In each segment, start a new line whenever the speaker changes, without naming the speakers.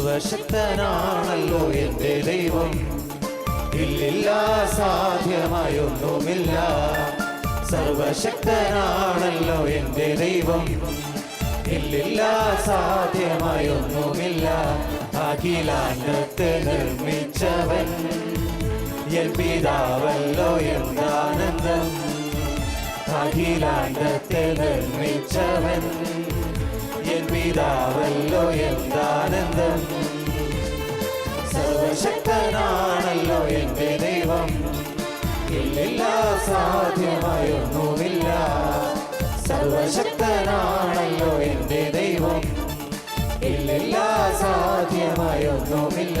സർവശക്തനാണല്ലോ എന്റെ ദൈവം. ഇല്ലില്ല സാധ്യമായൊന്നുമില്ല. സർവശക്തനാണല്ലോ എന്റെ ദൈവം. ഇല്ലില്ല സാധ്യമായൊന്നുമില്ല. അഖിലാനത്ത് നിർമ്മിച്ചവൻ. എൻ പിതാവല്ലോ എന്താനന്ദം അഖിലാനത്ത് നിർമ്മിച്ചവൻ. പിതാവല്ലോ എന്താനന്ദം? സർവശക്തനാണല്ലോ എന്റെ ദൈവം. ഇല്ലില്ല സാധ്യമായൊന്നുമില്ല. സർവശക്തനാണല്ലോ എന്റെ ദൈവം. ഇല്ലില്ല സാധ്യമായൊന്നുമില്ല.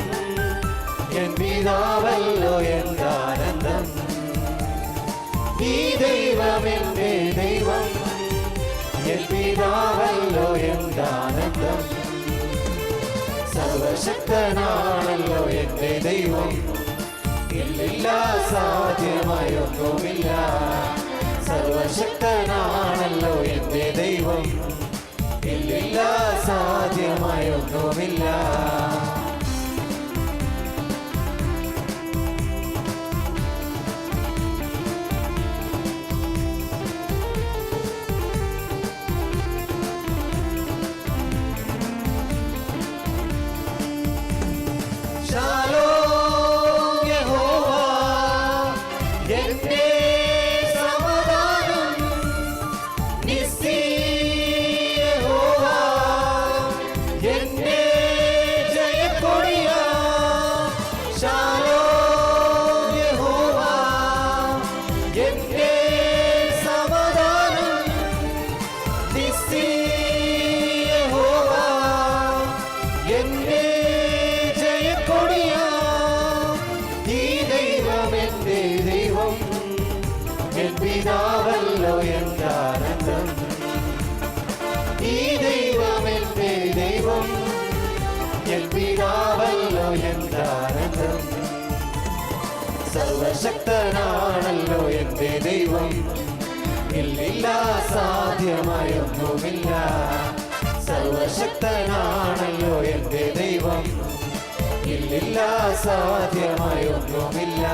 എൻ പിതാവല്ലോ എന്താനന്ദം ഈ ദൈവം എന്റെ ദൈവം എൻ പിതാവല്ലോ എന്താനന്ദം സർവശക്തനാണല്ലോ എന്റെ ദൈവം ഇല്ലില്ല സാധ്യമായൊന്നുമില്ല സർവശക്തനാണല്ലോ എന്റെ ദൈവം ഇല്ലില്ല സാധ്യമായൊന്നുമില്ല time. പിതാവല്ലോ എന്താനന്ദം ഈ ദൈവം എന്റെ ദൈവം. എൻ പിതാവല്ലോ എന്താനന്ദം സർവശക്തനാണല്ലോ എന്റെ ദൈവം. ഇല്ലില്ല സാധ്യമായൊന്നുമില്ല. സർവശക്തനാണല്ലോ എന്റെ ദൈവം. ഇല്ലില്ല സാധ്യമായൊന്നുമില്ല.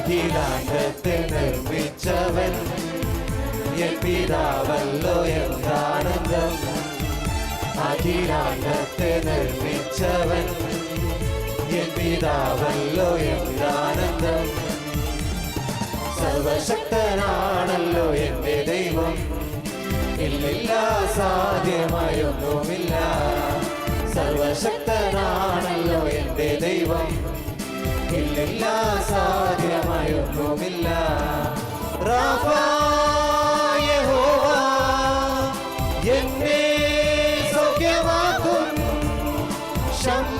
അഖിലാണ്ടത്തെ നിർമ്മിച്ചവൻ എൻ പിതാവല്ലോ എന്താനന്ദം അഖിലാണ്ടത്തെ നിർമ്മിച്ചവൻ എൻ പിതാവല്ലോ എന്താനന്ദം സർവശക്തനാണല്ലോ എന്റെ ദൈവം. ഇല്ലില്ല സാധ്യമായൊന്നുമില്ല. സർവശക്തനാണല്ലോ എന്റെ ദൈവം. സാധ്യമില്ല സാധ്യമയൊന്നുമില്ല. എന്നെ സൗഖ്യമാക്കും. ശമ്പ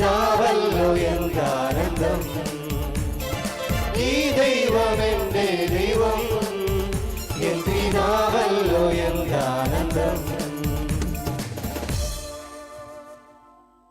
நாவல் உயர்ந்தானந்தம் நீ தெய்வமே